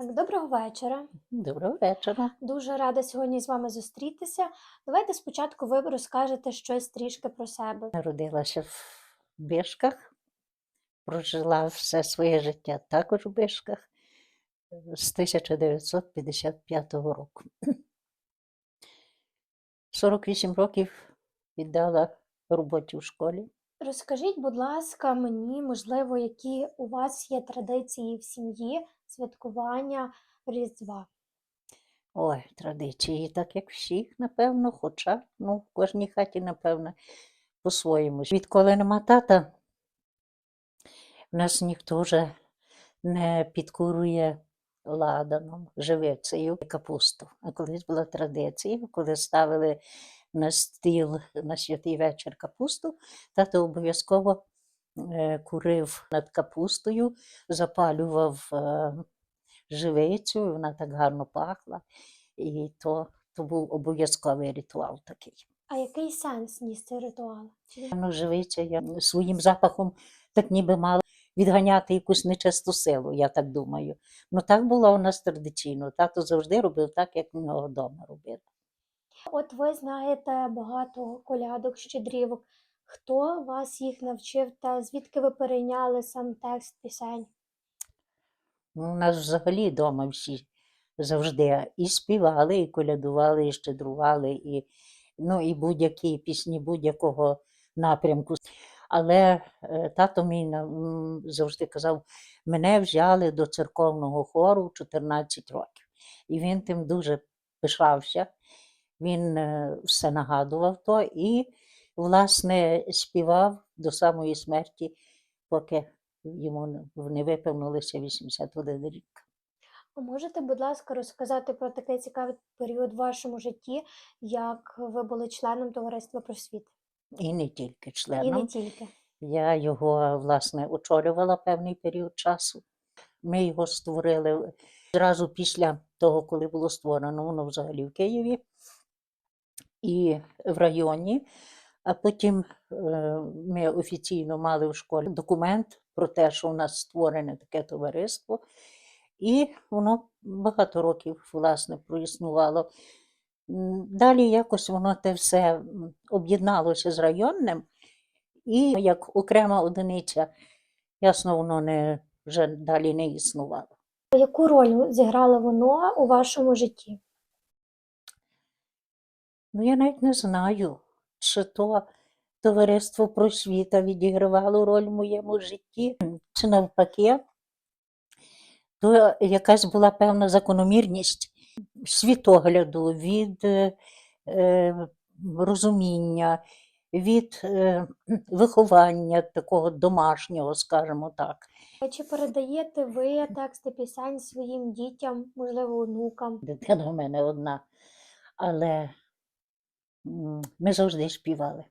Так, доброго вечора. Доброго вечора. Дуже рада сьогодні з вами зустрітися. Давайте спочатку ви розкажете щось трішки про себе. Народилася в Бишках, прожила все своє життя також у Бишках е, з 1955 року. 48 років віддала роботі в школі. Розкажіть, будь ласка, мені, можливо, які у вас є традиції в сім'ї святкування Різдва. Ой, традиції, так як всіх, напевно, хоча ну, в кожній хаті, напевно, по-своєму. Відколи нема тата, в нас ніхто вже не підкурує ладаном, живицею капусту. А колись була традиція, коли ставили на стіл на святий вечір капусту, тато обов'язково е, курив над капустою, запалював е, живицю, вона так гарно пахла. І то, то був обов'язковий ритуал такий. А який сенс ніс цей ритуал? Ну, живиця я своїм запахом так ніби мала відганяти якусь нечисту силу, я так думаю. Ну так було у нас традиційно. Тато завжди робив так, як в нього вдома робили. От ви знаєте багато колядок, щедрівок. Хто вас їх навчив та звідки ви перейняли сам текст пісень? Ну, у нас взагалі вдома всі завжди і співали, і колядували, і щедрували, і, ну, і будь-які пісні будь-якого напрямку. Але е, тато мій завжди казав, мене взяли до церковного хору в 14 років. І він тим дуже пишався. Він е, все нагадував то і, власне, співав до самої смерті, поки йому не- виповнилося 81 рік. А можете, будь ласка, розказати про такий цікавий період в вашому житті, як ви були членом товариства просвіт? І не тільки І не членом. тільки. Я його, власне, очолювала певний період часу. Ми його створили зразу після того, коли було створено воно взагалі в Києві і в районі. А потім е, ми офіційно мали в школі документ про те, що у нас створене таке товариство. І воно багато років, власне, проіснувало. Далі якось воно те все об'єдналося з районним, і як окрема одиниця, ясно, воно не, вже далі не існувало. Яку роль зіграло воно у вашому житті? Ну, я навіть не знаю, чи то товариство просвіта відігравало роль в моєму житті, чи навпаки, то якась була певна закономірність світогляду, від е, е, розуміння, від е, виховання такого домашнього, скажімо так. А Чи передаєте ви тексти пісень своїм дітям, можливо, онукам? Дитина в мене одна, але ми завжди співали.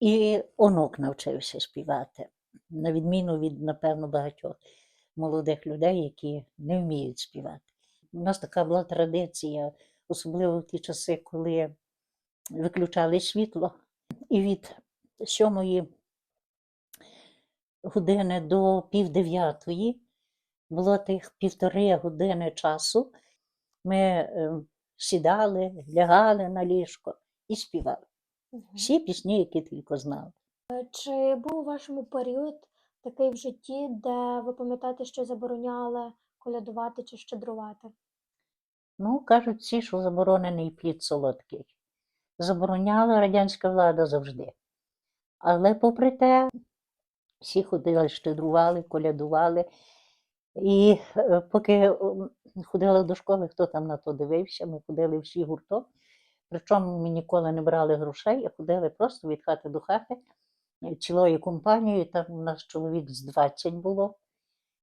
І онук навчився співати, на відміну від, напевно, багатьох молодих людей, які не вміють співати. У нас така була традиція, особливо в ті часи, коли виключали світло, і від сьомої години до півдев'ятої було тих півтори години часу. Ми е, сідали, лягали на ліжко і співали. Всі пісні, які тільки знали. Чи був у вашому період такий в житті, де ви пам'ятаєте, що забороняли колядувати чи щедрувати? Ну, кажуть всі, що заборонений плід солодкий. Забороняла радянська влада завжди. Але попри те, всі ходили, щедрували, колядували. І е, поки ходила до школи, хто там на то дивився, ми ходили всі гуртом. Причому ми ніколи не брали грошей, а ходили просто від хати до хати е, цілою компанією. Там у нас чоловік з 20 було.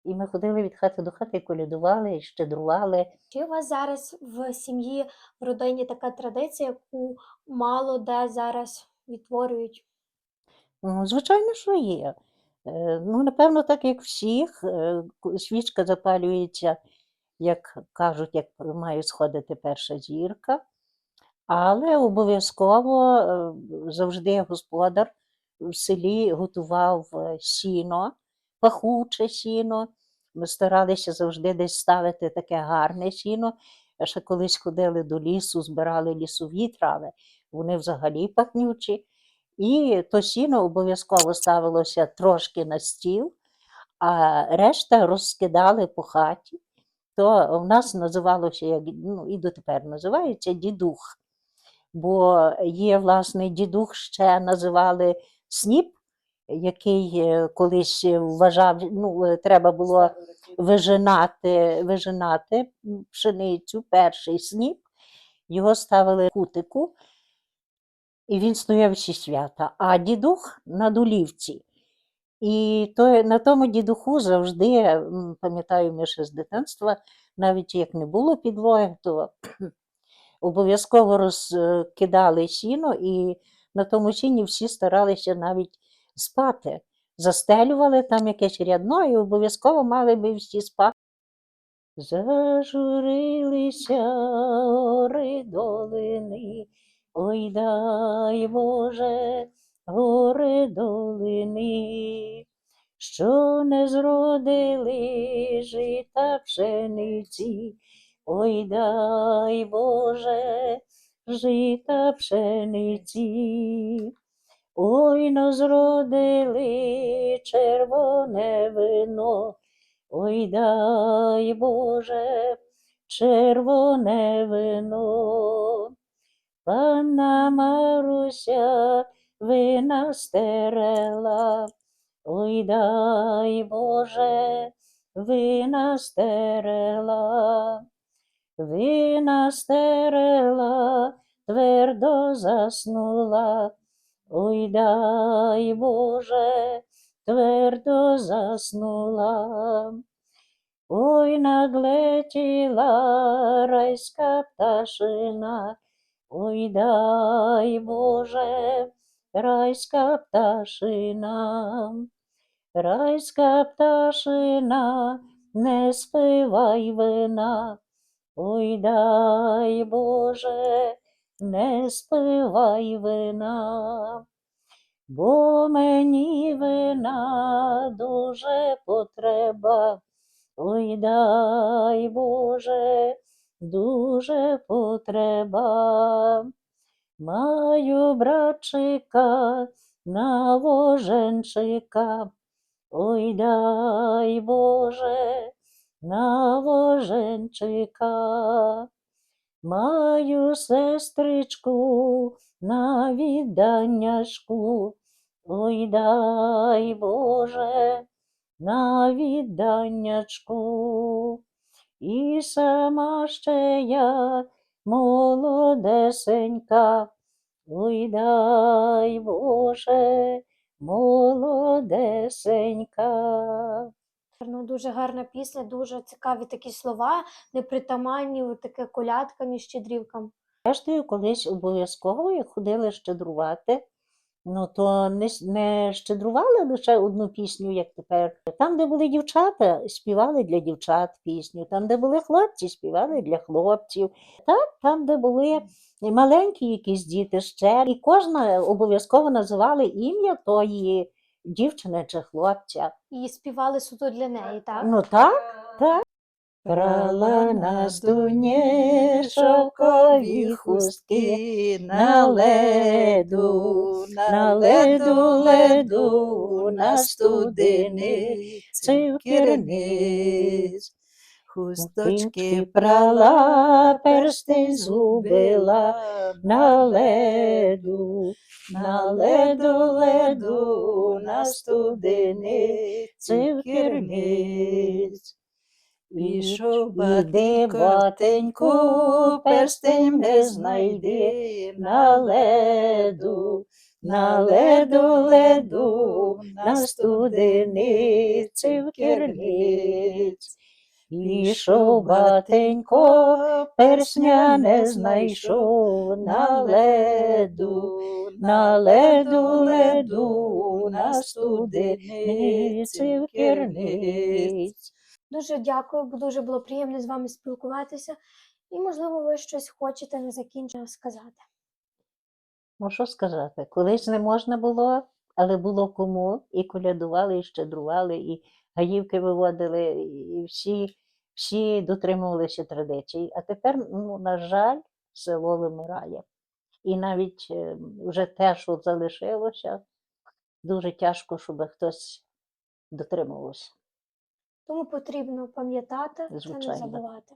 І ми ходили від хати до хати, колядували, і щедрували. Чи у вас зараз в сім'ї, в родині така традиція, яку мало де зараз відтворюють? Ну, звичайно, що є. Е, Ну, напевно, так як всіх, е, свічка запалюється, як кажуть, як має сходити перша зірка, але обов'язково е, завжди господар в селі готував сіно, пахуче сіно, Ми старалися завжди десь ставити таке гарне сіно. Ще колись ходили до лісу, збирали лісові трави, вони взагалі пахнючі. І то сіно обов'язково ставилося трошки на стіл, а решта розкидали по хаті. То в нас називалося, як, ну, і дотепер називається дідух. Бо є, власне, дідух ще називали сніп, який е, колись вважав, ну, е, треба було вижинати, вижинати пшеницю, перший сніп, його ставили в кутику, і він стояв всі свята. А дідух на долівці. І то, на тому дідуху завжди, пам'ятаю, ми ще з дитинства, навіть як не було підлоги, то обов'язково розкидали сіно, і на тому сіні всі старалися навіть спати. Застелювали там якесь рядно, і обов'язково мали би всі спати. Зажурилися гори долини, ой дай Боже, гори долини, що не зродили жита пшениці, ой дай Боже, жита пшениці. Ой, но зродили червоне вино, ой дай Боже, червоне вино. Панна Маруся вина стерела, ой дай Боже, вина стерела. Вина стерела, твердо заснула. Ой, дай Боже, твердо заснула. Ой, надлетіла райська пташина, ой, дай Боже, райська пташина, райська пташина, не спивай вина, ой, дай Боже, не спивай вина, бо мені вина дуже потреба. Ой, дай Боже, дуже потреба. Маю братчика, навоженчика, ой, дай Боже, навоженчика. Маю сестричку на відданняшку, ой, дай Боже, на відданнячку. І сама ще я молодесенька, ой, дай Боже, молодесенька. Ну, дуже гарна пісня, дуже цікаві такі слова, непритаманні, таке колядкам і щедрівкам. Рештою, колись обов'язково, ходили щедрувати, ну то не, не щедрували лише одну пісню, як тепер. Там, де були дівчата, співали для дівчат пісню, там, де були хлопці, співали для хлопців. Так, там, де були маленькі якісь діти ще, і кожна обов'язково називали ім'я тої дівчини чи хлопця. І співали суто для неї, так? Ну так, так. Брала нас дуні шовкові хустки на леду, на леду, леду, на студени, цукерниць. Хусточки прала, перстень зубила на леду, на леду, леду, на студени, цукерниць. Пішов Іди, батеньку, перстень не знайди на леду, на леду, леду, на студениці в керниць. Пішов батенько, персня не знайшов на леду, на леду, леду, на студениці в керниць. Дуже дякую, дуже було приємно з вами спілкуватися. І, можливо, ви щось хочете на закінчення сказати. Що сказати? Колись не можна було, але було кому, і колядували, і щедрували, і гаївки виводили, і всі, всі дотримувалися традицій. А тепер, ну, на жаль, село вимирає. І навіть е, вже те, що залишилося, дуже тяжко, щоб хтось дотримувався. Тому потрібно пам'ятати та не Звичайно. забувати.